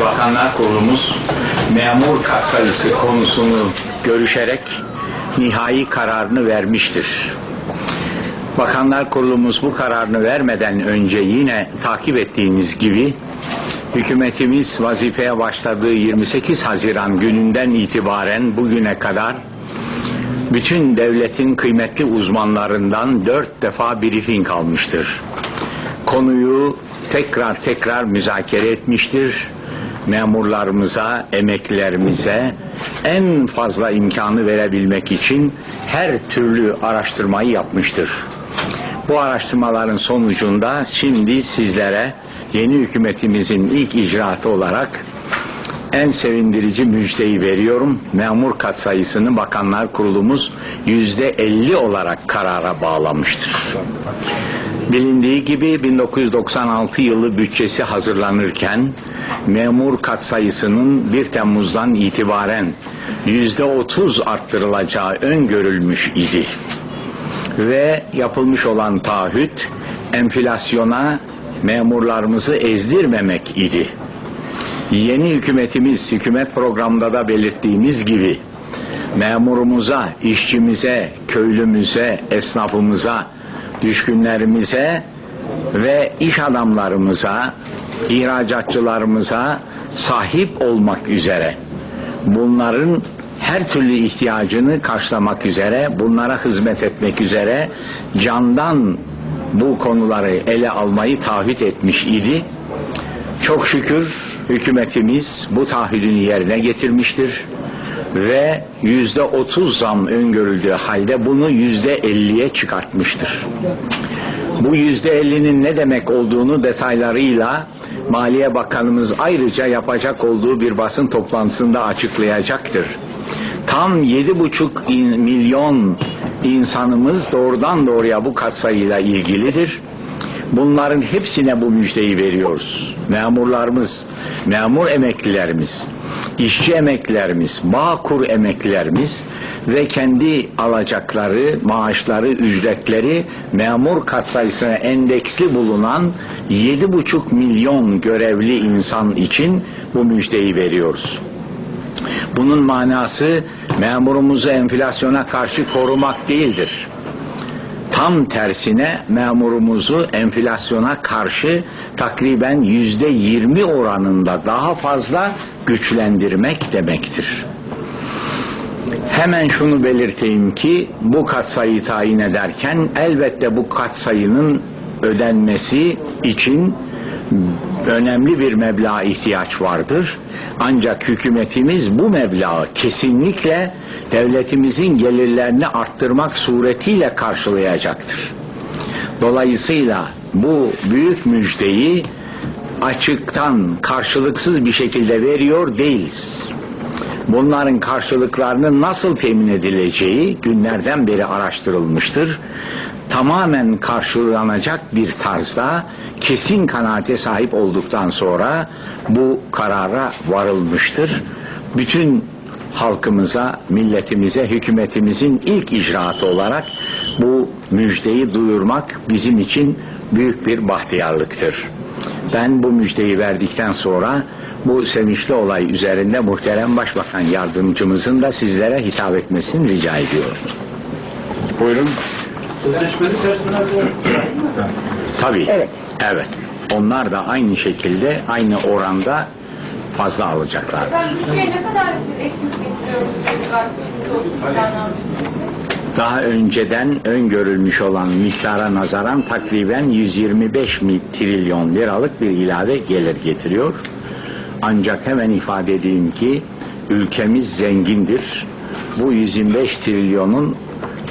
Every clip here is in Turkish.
Bakanlar Kurulumuz memur katsayısı konusunu görüşerek nihai kararını vermiştir. Bakanlar Kurulumuz bu kararını vermeden önce yine takip ettiğiniz gibi hükümetimiz vazifeye başladığı 28 Haziran gününden itibaren bugüne kadar bütün devletin kıymetli uzmanlarından dört defa briefing almıştır. Konuyu tekrar tekrar müzakere etmiştir. Memurlarımıza, emeklilerimize en fazla imkanı verebilmek için her türlü araştırmayı yapmıştır. Bu araştırmaların sonucunda şimdi sizlere yeni hükümetimizin ilk icraatı olarak en sevindirici müjdeyi veriyorum. Memur katsayısını Bakanlar Kurulumuz yüzde 50 olarak karara bağlamıştır. Bilindiği gibi 1996 yılı bütçesi hazırlanırken memur katsayısının 1 Temmuz'dan itibaren yüzde 30 arttırılacağı öngörülmüş idi. Ve yapılmış olan taahhüt enflasyona memurlarımızı ezdirmemek idi. Yeni hükümetimiz hükümet programında da belirttiğimiz gibi memurumuza, işçimize, köylümüze, esnafımıza, düşkünlerimize ve iş adamlarımıza, ihracatçılarımıza sahip olmak üzere bunların her türlü ihtiyacını karşılamak üzere, bunlara hizmet etmek üzere candan bu konuları ele almayı taahhüt etmiş idi. Çok şükür hükümetimiz bu taahhüdünü yerine getirmiştir ve yüzde otuz zam öngörüldüğü halde bunu yüzde elliye çıkartmıştır. Bu yüzde ellinin ne demek olduğunu detaylarıyla Maliye Bakanımız ayrıca yapacak olduğu bir basın toplantısında açıklayacaktır. Tam yedi buçuk milyon insanımız doğrudan doğruya bu katsayıyla ilgilidir. Bunların hepsine bu müjdeyi veriyoruz. Memurlarımız, memur emeklilerimiz, işçi emeklilerimiz, bağkur emeklilerimiz ve kendi alacakları, maaşları, ücretleri memur katsayısına endeksli bulunan 7,5 milyon görevli insan için bu müjdeyi veriyoruz. Bunun manası memurumuzu enflasyona karşı korumak değildir. Tam tersine memurumuzu enflasyona karşı takriben yüzde yirmi oranında daha fazla güçlendirmek demektir. Hemen şunu belirteyim ki bu katsayı tayin ederken elbette bu katsayının ödenmesi için önemli bir meblağ ihtiyaç vardır. Ancak hükümetimiz bu meblağı kesinlikle devletimizin gelirlerini arttırmak suretiyle karşılayacaktır. Dolayısıyla bu büyük müjdeyi açıktan karşılıksız bir şekilde veriyor değiliz. Bunların karşılıklarının nasıl temin edileceği günlerden beri araştırılmıştır. Tamamen karşılanacak bir tarzda kesin kanaate sahip olduktan sonra bu karara varılmıştır. Bütün halkımıza, milletimize, hükümetimizin ilk icraatı olarak bu müjdeyi duyurmak bizim için büyük bir bahtiyarlıktır. Ben bu müjdeyi verdikten sonra bu sevinçli olay üzerinde muhterem Başbakan Yardımcımızın da sizlere hitap etmesini rica ediyorum. Buyurun. Sözleşmeli personel Tabii. Evet. Evet. Onlar da aynı şekilde, aynı oranda fazla alacaklar. Ben bütçeye ne kadar? Daha önceden öngörülmüş olan miktara nazaran takriben 125 mi- trilyon liralık bir ilave gelir getiriyor. Ancak hemen ifade edeyim ki ülkemiz zengindir. Bu 125 trilyonun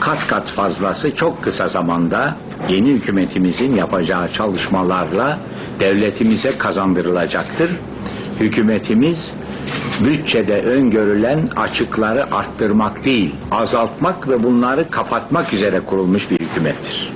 kat kat fazlası çok kısa zamanda yeni hükümetimizin yapacağı çalışmalarla devletimize kazandırılacaktır. Hükümetimiz bütçede öngörülen açıkları arttırmak değil, azaltmak ve bunları kapatmak üzere kurulmuş bir hükümettir.